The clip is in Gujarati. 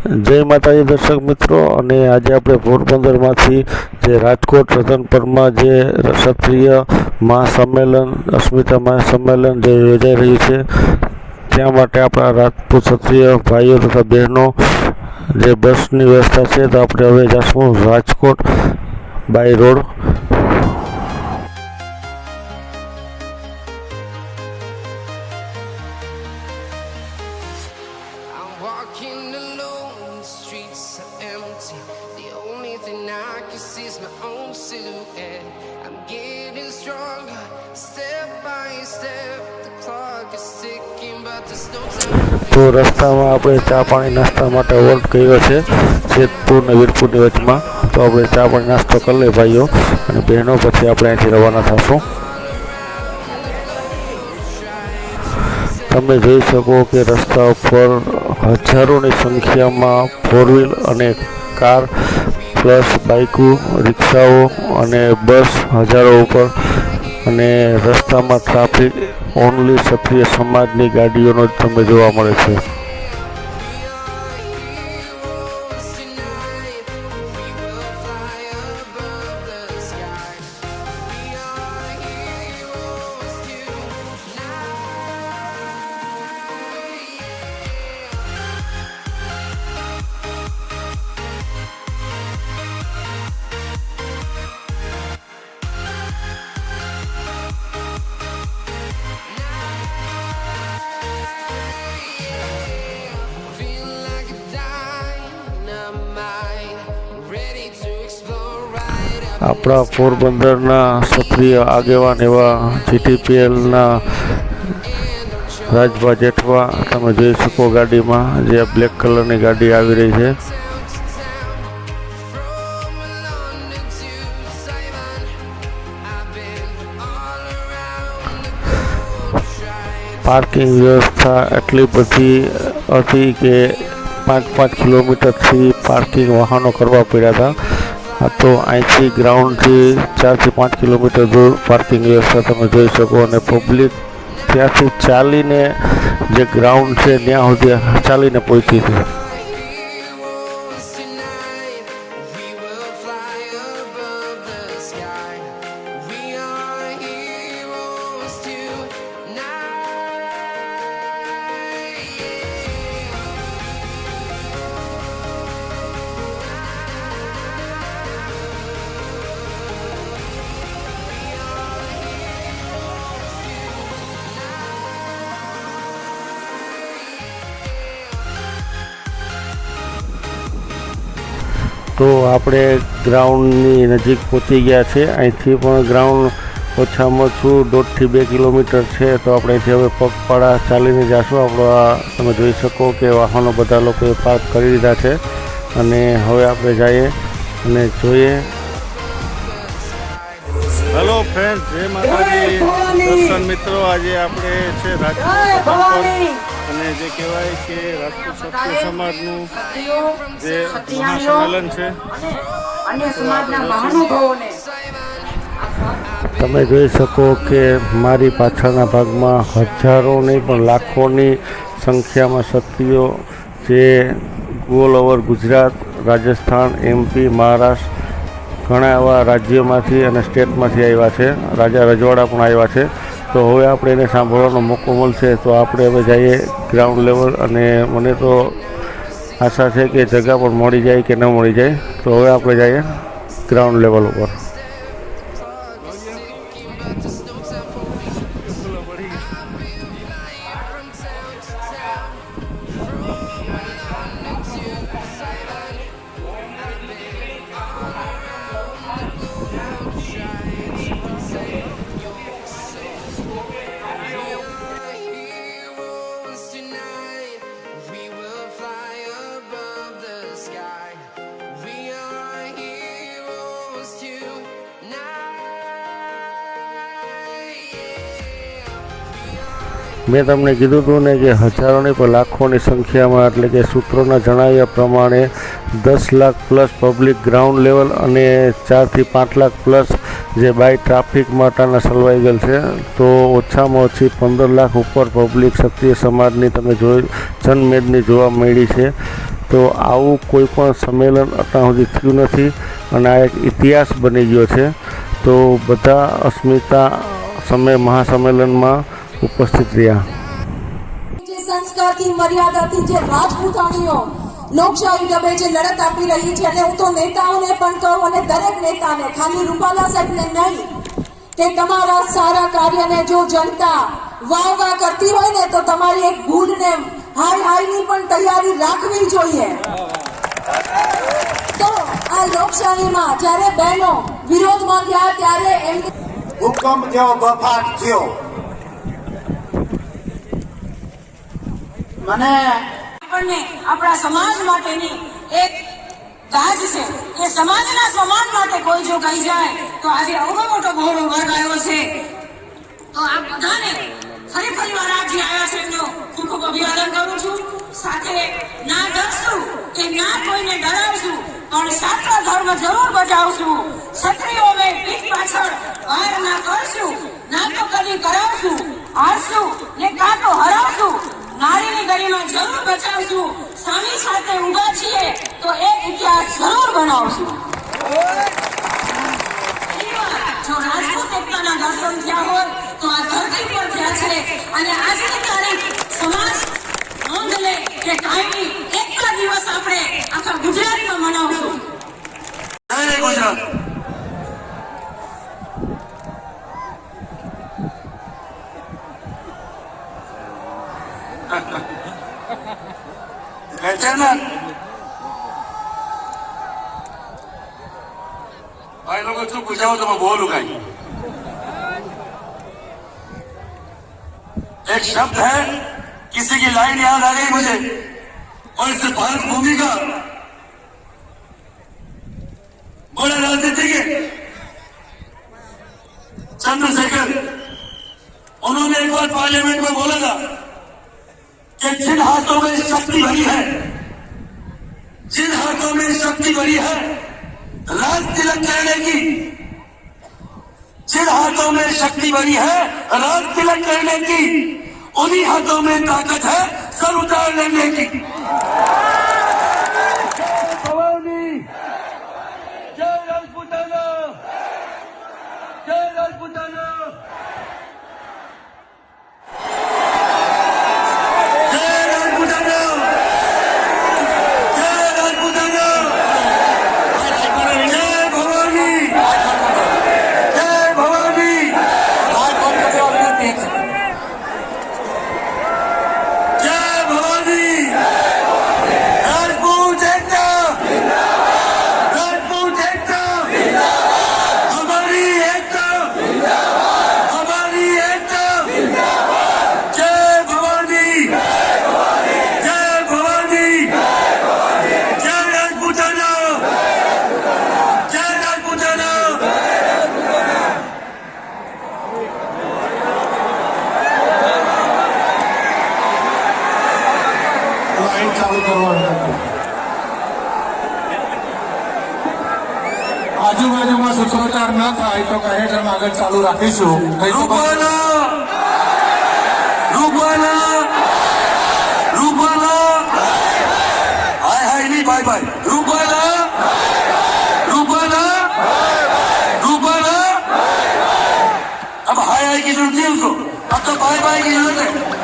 જય માતાજી દર્શક મિત્રો, અને આજે આપણે પોરબંદરમાંથી જે રાજકોટ રતનપરમાં જે ક્ષત્રિય મહાસંમેલન, અસ્મિતા મહાસંમેલન જે યોજાઈ રહ્યું છે, ત્યાં માટે આપણા રાજપૂત ક્ષત્રિય ભાઈઓ તથા બહેનો જે બસની વ્યવસ્થા છે, તો આપણે હવે જઈશું Rajkot by road. I is my own silhouette. I'm getting stronger, step by step. The clock is ticking, but there's no time. તો રસ્તામાં આપણે ચા પાણી નાસ્તા માટે હોલ્ટ કર્યો છે જેતપુર ને વીરપુરની વચમાં તો આપણે ચા પાણી નાસ્તો કરી લઈએ ભાઈઓ અને બહેનો પછી આપણે અહીંથી રવાના થશું તમે જોઈ શકો કે રસ્તા ઉપર હજારોની સંખ્યામાં ફોર વ્હીલ અને કાર પ્લસ બાઇકો રિક્ષાઓ અને બસ હજારો ઉપર. અને રસ્તામાં ટ્રાફિક ઓનલી ક્ષત્રિય સમાજની ગાડીઓનો જ તમને જોવા મળે છે. આપણા પોરબંદરના સક્રિય આગેવાન એવા જીટીપીએલના રાજભા જેઠવા, તમે જોઈ શકો ગાડીમાં જે બ્લેક કલરની ગાડી આવી રહી છે. પાર્કિંગ વ્યવસ્થા એટલી બધી હતી કે પાંચ પાંચ કિલોમીટરથી પાર્કિંગ વાહનો કરવા પડ્યા હતા તો અહીંથી ગ્રાઉન્ડથી ચારથી પાંચ કિલોમીટર દૂર પાર્કિંગ વ્યવસ્થા તમે જોઈ શકો અને પબ્લિક ત્યાંથી ચાલીને જે ગ્રાઉન્ડ છે, ત્યાં સુધી ચાલીને પહોંચી હતી તો આપણે ગ્રાઉન્ડની નજીક પહોંચી ગયા છે. અહીંથી પણ ગ્રાઉન્ડ ઓછામાં ઓછું દોઢથી બે કિલોમીટર છે. તો આપણે અહીંથી હવે પગપાળા ચાલીને જઈશું આપણો આ તમે જોઈ શકો કે વાહનો બધા લોકોએ પાર્ક કરી દીધા છે. અને હવે આપણે જઈએ અને જોઈએ. હેલો ફ્રેન્ડ જય માતાજી. દર્શન મિત્રો આજે આપણે છે રાજકોટ અને જે કહેવાય કે રાજકોટ ક્ષત્રિય સમાજનું જે મહાસંમેલન છે. અન્ય સમાજના મહાનુભાવોને. તમે જોઈ શકો કે મારી પાછળના ભાગમાં હજારો નહીં પણ લાખોની સંખ્યામાં ક્ષત્રિયો જે all over Gujarat Rajasthan MP Maharashtra ઘણા એવા રાજ્યોમાંથી અને સ્ટેટમાંથી આવ્યા છે. રાજા રજવાડા પણ આવ્યા છે. તો હવે આપણે એને સાંભળવાનો મોકો મળશે તો આપણે હવે જઈએ ગ્રાઉન્ડ લેવલ અને મને તો આશા છે કે જગા પણ મળી જાય કે ન મળી જાય. તો હવે આપણે જઈએ ગ્રાઉન્ડ લેવલ ઉપર. મેં તમને કીધું હતું ને કે હજારોની પણ લાખોની સંખ્યામાં, એટલે કે સૂત્રોના જણાવ્યા પ્રમાણે દસ lakh plus public ground level અને ચારથી પાંચ લાખ પ્લસ જે બાય ટ્રાફિક માટેના સલવાઈ ગયેલ છે, તો ઓછામાં ઓછી પંદર લાખ ઉપર પબ્લિક ક્ષત્રિય સમાજની તમે જોઈ, જનમેદની જોવા મળી છે. તો આવું કોઈ પણ સંમેલન અત્યાર સુધી થયું નથી અને આ એક ઇતિહાસ બની ગયો છે. તો બધા અસ્મિતા સમય મહાસંમેલનમાં ઉપસ્થિત રહ્યા. જે સંસ્કારથી મર્યાદાથી જે રાજપૂતાણીઓ લોકશાહી ડબે જે લડત આપી રહી છે અને હું તો નેતાઓને પણ કહું અને દરેક નેતાને ખાલી રૂપાલા સાહેબને નહીં કે તમારા સારા કાર્યને જો જનતા વાહ વાહ કરતી હોય ને તો તમારી એક ભૂલને હાય હાઈની પણ તૈયારી રાખવી જોઈએ. તો આ લોકશાહીમાં જ્યારે બહેનો વિરોધમાં ગયા ત્યારે એમ ભૂકંપ જેવો બફાટ થયો. મને આપણને આપણા સમાજ માટેની એક ગાજ છે કે સમાજના સમાન માટે કોઈ જો કહી જાય તો આજે અવડો મોટો બહોળો વર્ગ આવ્યો છે. તો આ બધાને ફરી ફરી વાર આપ આવ્યા છે એમનો ખૂબ ખૂબ અભિવાદન કરું છું. સાથે ના ડરશું કે ના કોઈને ડરાવશું, પણ શાસ્ત્ર ધર્મ જરૂર બજાવશું. ક્ષત્રિયો મેં પીઠ પાછળ વાર ના કરશું ના તો કદી કરાવશું, હારશું ને કાં તો હરાવશું. નારીની ગરિમા જરૂર બચાવશું. સામી સાથે ઊંઘા છીએ તો એક ઇતિહાસ જરૂર બનાવશું. चैनल भाई लोग तो बुझाओ तो मैं बोलूँगा एक शब्द है किसी की लाइन याद आ गई मुझे और इस भारत भूमि का बड़ा के चंद्रशेखर उन्होंने एक बार पार्लियामेंट में बोला था कि जिन हाथों में शक्ति भरी है जिन हाथों में शक्ति बड़ी है, राज तिलक करने की। जिन हाथों में शक्ति बड़ी है, राज तिलक करने की। उन्हीं हाथों में ताकत है, सर उतार लेने की। સૂત્રોચ્ચાર ન થાય તો કાર્યક્રમ આગળ ચાલુ રાખીશું રૂપાલા રૂપાલા રૂપાલા હાય હાય નહીં બાય બાય રૂપાલા रूपाला रूपाला अब हाय हाय की जरूरत नहीं है उसको अब तो बाय बाय की जरूरत है